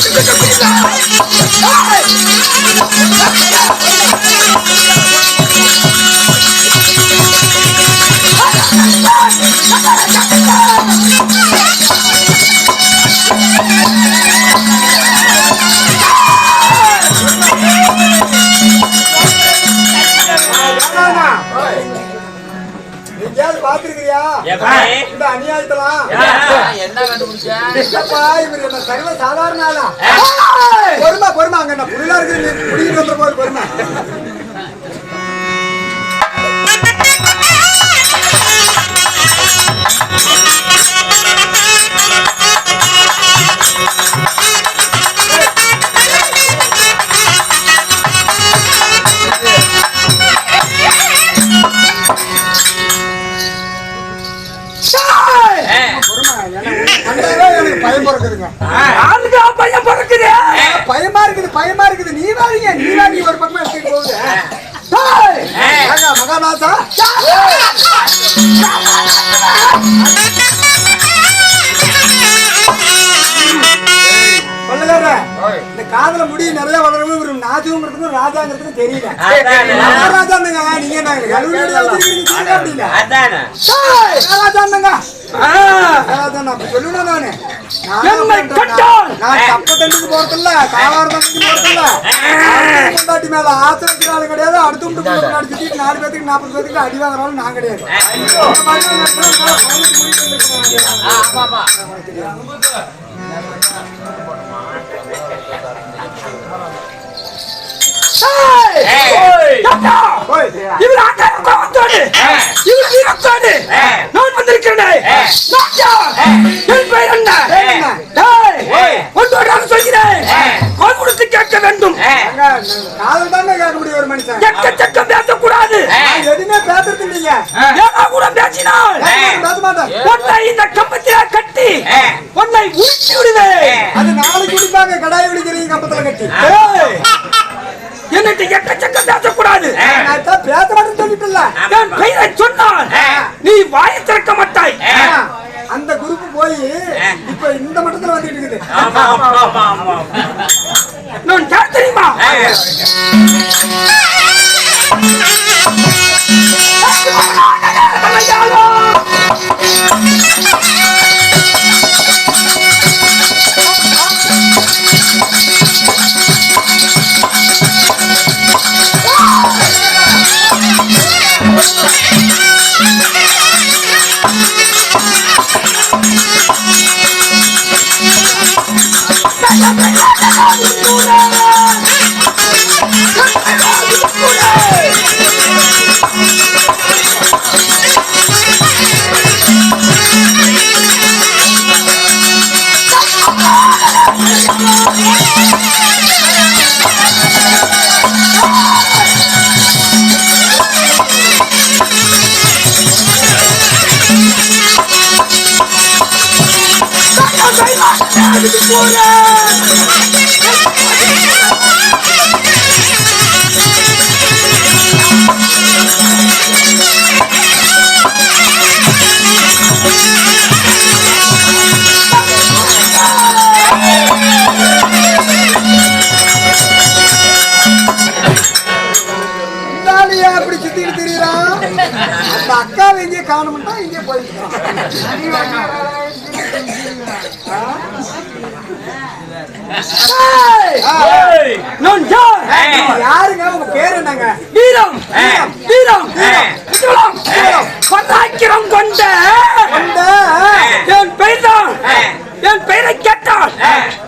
Hey! இல்லப்பா, இவரு என்ன சர்வ சாதாரண ஆளா? பொறுமை பொறுமை அங்க என்ன புரியலா இருக்குது நீ புடிக்கிட்டு வந்துற போது பொறுமை பிறக்குதுங்க. யாருக்கா பையன் பிறக்குது. பயமா இருக்குது பயமா இருக்குது. நீ வாங்க நீ வாங்கி ஒரு பக்கமா எடுத்துட்டு போகுது. மகாநாதா. இந்த காதுல முடி நிறைய வளரவும் ஒரு நாஜுங்கிறதுக்கும் ராஜாங்கிறதுக்கும் தெரியல. மகாராஜானுங்க நீங்க என்ன கழுவி வச்சிருக்கீங்க தெரியல அப்படில அதானே அப்படி சொல்லணும் நானு. நான் தப்பு தண்ணிக்கு போறதில்ல காவார தண்ணிக்கு போறதில்ல பொண்டாட்டி மேல ஆசை வைக்கிறாலும் கிடையாது அடுத்து முன்னாடி நாலு பேத்துக்கு நாற்பது பேத்துக்கு அடி வாங்குறாலும் நான் கிடையாது மாதிரி நேரத்துல நான் அவனுக்கு முடிவு பண்ணிக்கிறேன். ஆமாமா போய். இவர் ஆட்டாடு இவர் வீரத்தோடு நான் வந்திருக்கிறேன் ராஜா, என் பெயர் என்ன என்ன? சொல்கிறேன் கொடுத்து கேட்க வேண்டும் அங்க ஒரு மனுஷன் எக்கச்சக்க பேசக்கூடாது எதுவுமே பேசுறது இல்லைங்க ஏன்னா கூட பேசினால் உன்னை இந்த கம்பத்தில கட்டி உன்னை உருட்டி விடுவேன் அது நாளைக்கு குடிப்பாங்க கடாய் விழிக்கிறீங்க கம்பத்துல கட்டி ஏய், என்னட்டு எக்கச்சக்க பேசக்கூடாது நான் தான் பேச மாட்டேன்னு சொல்லிட்டுல என் பெயரை சொன்னால் நீ வாயை திறக்க மாட்டாய் போய். இப்ப இந்த மட்டத்துல வந்துட்டு இருக்குது. ஆமா ஆமா ஆமா ஆமா. நான் யார் தெரியுமா? திரியறான் அந்த அக்காவை இங்கே காணும்னா இங்கே யார் யாருங்க? உங்க பேர் என்னங்க? வீரம். வீரம். பல்லாக்கிரம் கொண்ட. என் பெயர் தான். என் பெயரை கேட்டால்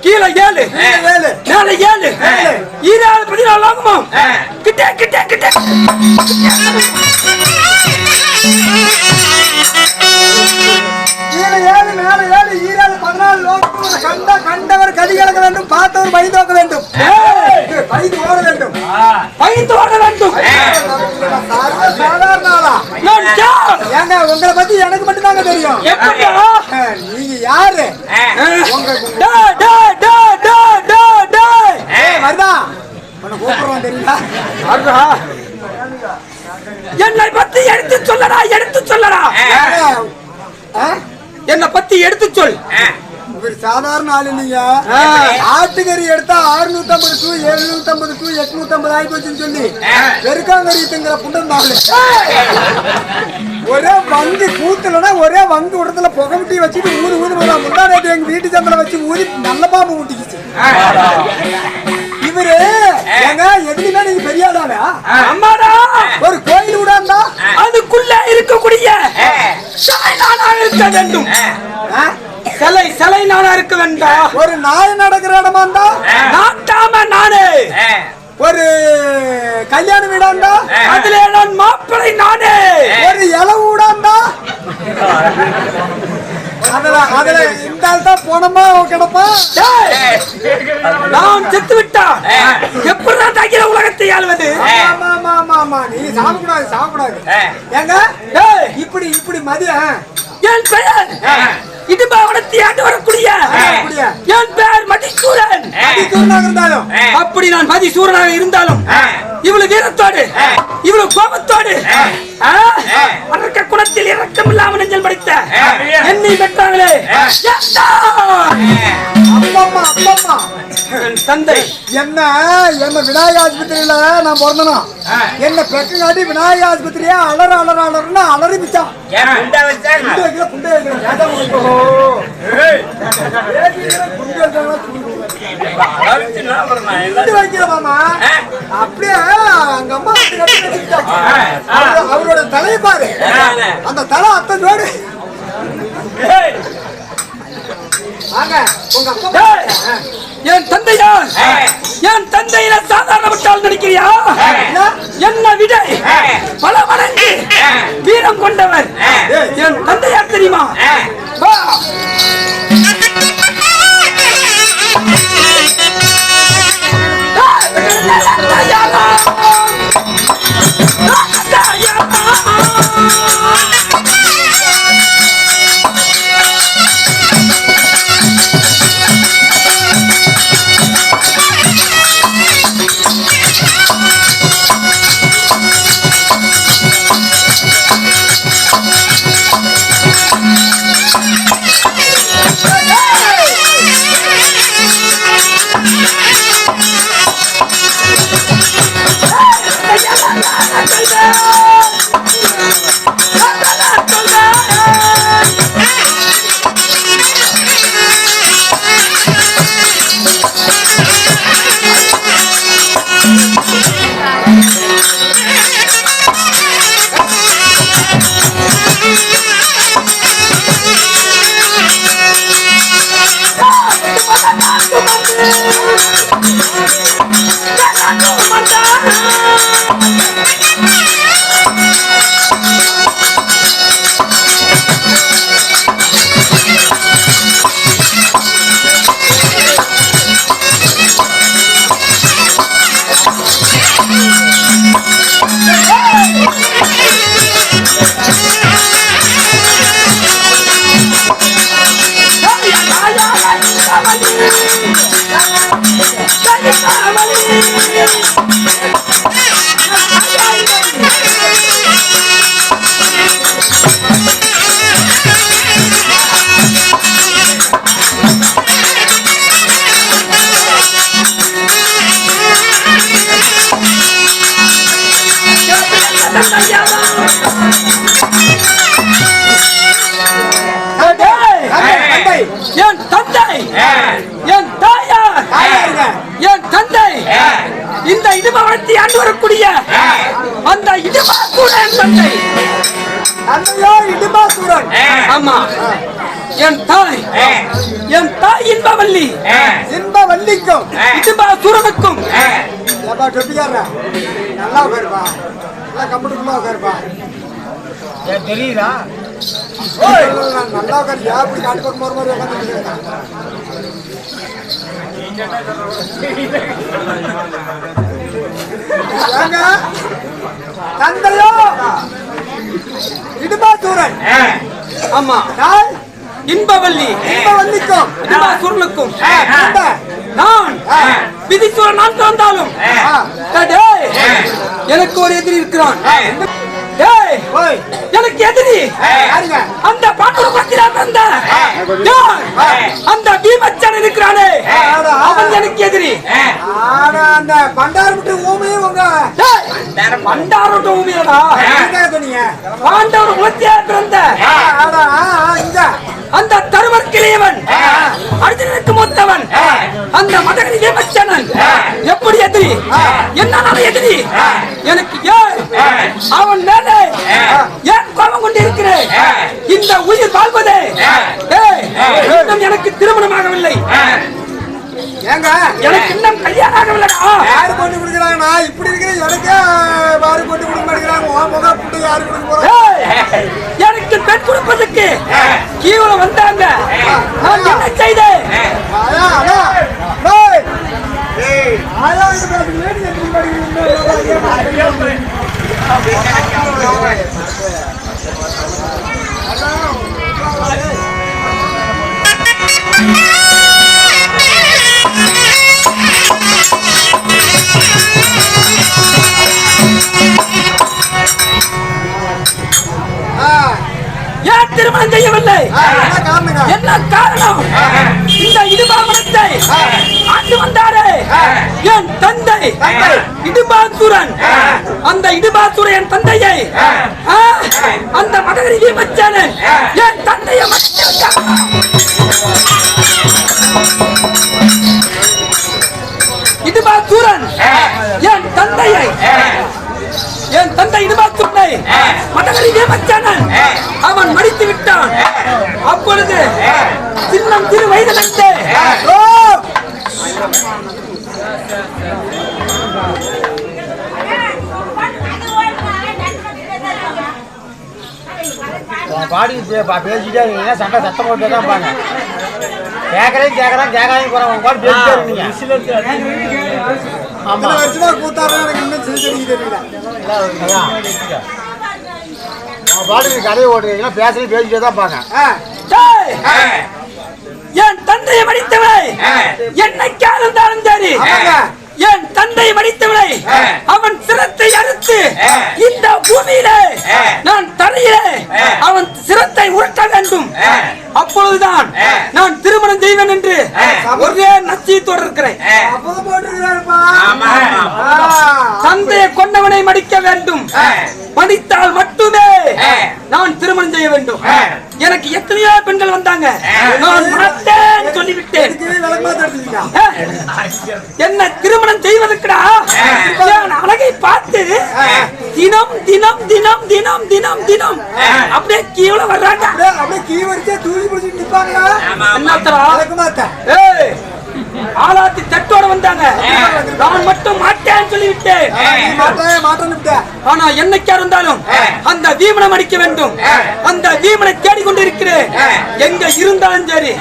கீழே ஏழு. ஏழு. மேலே ஏழு. ஈராறு பதினாலு ஆகுமா? கிட்டே கிட்டே கிட்டே. கண்ட கண்டவர் கதி கலக்க வேண்டும் பார்த்தவர் பயந்தோக்க வேண்டும். பயந்து ஓட வேண்டும். பயந்து வர வேண்டும். சாதாரண ஆளா? ஏங்க உங்களை பத்தி எனக்கு மட்டும் தாங்க தெரியும் நீங்க யாரு? வருதா. உன்னை கூப்பிடுறோம் என்னை பத்தி எடுத்து சொல்லடா எடுத்து சொல்லடா. என்னை பத்தி எடுத்து சொல். இவர் சாதாரண ஆள் ஆ. ஆட்டுக்கறி எடுத்தா 650 டு 750 டு 850 ஆகி போச்சுன்னு சொல்லி பெருக்காங்கறி திங்கிற புண்டம் நாளு ஒரே வங்கு கூத்துலனா ஒரே வங்கு உடத்துல புகமுட்டி வச்சுட்டு ஊது ஊது போதா முந்தா நேத்து எங்க வீட்டு சம்பளம் வச்சு ஊதி நல்ல பாம்பு ஊட்டிக்கிச்சு இவரு ஏங்க எதுலையுமே இருக்க வேண்டாம் ஒரு நாய் நடக்கிற இடமா இருந்தா? நாட்டாம நானே ஒரு கல்யாண வீடாண்டா அதிலே நான் மாப்பிளை நானே. ஒரு இலை ஊடாண்டா அதுல அதுல இந்த ஆள் தான் போனோமா கிடப்பா நான் செத்து விட்டா எப்படிதான் தகிர உலகத்தை ஆள்வது? ஆமா நீ சாப்பிடக்கூடாது சாப்பிடக்கூடாது. ஏங்க? இப்படி இப்படி மதிய என் பெயர் இடுபாவனத்தை ஆண்டு வரக்கூடிய? என் பெயர் மதிசூரன். தூண்டாக இருந்தாலும். அப்படி நான் மதிசூரனாக இருந்தாலும் இவ்வளவு வீரத்தோடு இவ்வளவு கோபத்தோடு? அதற்க குணத்தில் இறக்கம் இல்லாமல் நெஞ்சல் படித்த என்னை பெற்றாங்களே அப்பம்மா என் தந்தை. என்ன என்ன விநாயக ஆஸ்பத்திரியில நான் பிறந்தனும் என்ன பெக்க காட்டி விநாயக ஆஸ்பத்திரியா அலற அலற அலறன்னு அலறி மிச்சான். குண்டு வைக்கல குண்டு வைக்கல ராஜா உங்களுக்கு. ஏய், குண்டு வைக்கல, குண்டு வைக்கல மாமா. அப்படியே அங்க அம்மா அவரோட தலையை பாரு. அந்த தலை அத்தனை ஜோடு வாங்க உங்க அப்பா டேய், என் தந்தையா? என் தந்தையில சாதாரண விட்டால் நினைக்கிறியா என்ன விட? பல மடங்கு வீரம் கொண்டவர். என் தந்தையார் தெரியுமா? Hey! தந்தை. என் தாயார். என் தந்தை. இந்த இடுபவனத்தை ஆண்டு வரக்கூடிய அந்த இடுபா கூட என் தந்தை ஆமா. என் தாய். என் தாய் இன்பவல்லி. இன்ப வள்ளிக்கும் இடுபா சூரனுக்கும் நல்லா உட்காருப்பா. நல்லா கம்ப்யூட்டர்ல உட்காருப்பா. தெரியுதா? நல்லா உட்காரு ஏன் இப்படி காட்டு பக்கம் போற மாதிரி இடுபாசூரன் ஆமா. தாய் இன்பவல்லி. இன்ப வள்ளிக்கும் இடுபா சூரனுக்கும். தந்தை. நான். விதிசூரன் நான். டேய், எனக்கு ஒரு எதிரி இருக்கிறான். எனக்கு எதிரி. அந்த குலத்திலே பிறந்த டேய், அந்த பீமச்சன் இருக்கிறானே. அவன் எனக்கு எதிரி. அந்த பண்டார் விட்டு ஊமையே உங்க. பண்டாரோட ஊமியடா. பாண்டவர் குலத்திலே பிறந்த. அந்த தருமர் கிளியவன் அர்ஜுனனுக்கு மூத்தவன். அந்த மதகரி விமர்சனன் எப்படி எதிரி? என்னால எதிரி? எனக்கு ஏன்? அவன் மேலே ஏன் கோபம் கொண்டு இருக்கிறேன் இந்த உயிர் வாழ்வதே. ஏய், இன்னும் எனக்கு திருமணமாகவில்லை. ஏங்க? எனக்கு இன்னும் கல்யாணம் ஆகவில்லைடா யாரு போட்டு கொடுக்குறாங்க. நான் இப்படி இருக்கிறேன். எனக்கே பாரு போட்டு கொடுக்க மாட்டேங்கிறாங்க. உன் முக புட்டு யாரு கொடுக்க ஏய், எனக்கு பெண் கொடுப்பதற்கு கீழே வந்தாங்க. நான் என்ன செய்தேன் அதான், அதான். டேய். அதான் இது பாத்துக்கு வேண்டி எப்படி படிக்கிறீங்க? ஆ, ஏன் திருமணம் செய்யவில்லை? என்ன காரணம் இந்த இடுபாமனத்தை ஆண்டு வந்தாரே. என் தந்தை. இடுபாசுரன் அந்த இடுபாசுரன் என் தந்தையை அந்த மதகரி வீமச்சனன் என் தந்தையை. இடுபாசுரன் என் தந்தையை என் தந்தை இடுபாசுரனை மதகரி வீமச்சனன் அவன் மடித்து விட்டான் அப்பொழுது சின்னம் திரு! உன் பாடி பேசிட்டே இருக்கீங்க. சண்டை சத்தம் போட்டு தான் பாங்க கேட்கறேன் கேட்கறேன் போறேன். உங்க பாட்டு பேசிட்டே இருக்கீங்க. ஆமா. வருஷமா கூத்தாடுறேன், எனக்கு இன்னும் தெரியல. பாட்டுக்கு கதையை ஓட்டுறீங்க பேசுறேன் பேசிட்டே தான் பாங்க! என் தந்தையை மடித்தவளை. என்னைக்கா இருந்தாலும் சரி. என் தந்தை மடித்தவளை. அவன் சிரத்தை அறுத்து இந்த பூமியிலே நான் தரையிலே அவன் சிரத்தை உருட்ட வேண்டும் அப்பொழுதுதான் நான் திருமணம் செய்வேன் என்று ஒரே நச்சியத்தோடு இருக்கிறேன். ஆமா. ஆ, தந்தையை கொண்டவனை மடிக்க வேண்டும். மடித்தால் மட்டுமே நான் திருமணம் செய்ய வேண்டும். எனக்கு எத்தனையோ பெண்கள் வந்தாங்க. நான் என்ன திருமணம் செய்வதற்குடா? அழகை பார்த்து தினம் தினம் தினம் தினம் தினம் தினம். அப்படியே கீழே வர்றாங்க அப்படியே அப்படியே கீ வரிசையா தூக்கி பிடிச்சிட்டு நிப்பாங்களா? என்னத்தரா. ஏய் ஆளாத்தி தட்டோட வந்தாங்க. நான் மட்டும் மாட்டேன்னு சொல்லிவிட்டேன். ஆ, நீ மாட்டே, மாட்டேன்னு விட்ட. ஆனா என்னைக்கா இருந்தாலும் அந்த வீமனம் அடிக்க வேண்டும். அந்த வீமனை தேடிக்கொண்டு எங்க இருந்தாலும் சரி.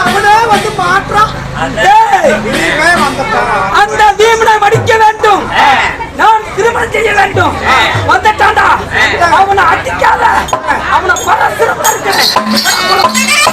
அவனே வந்து மாற்றான் அந்த தீமனை வடிக்க வேண்டும். நான் திருமணம் செய்ய வேண்டும். வந்துட்டான்டா. அவனை அடிக்காத. அவனை பல சிறப்பு இருக்கிறேன்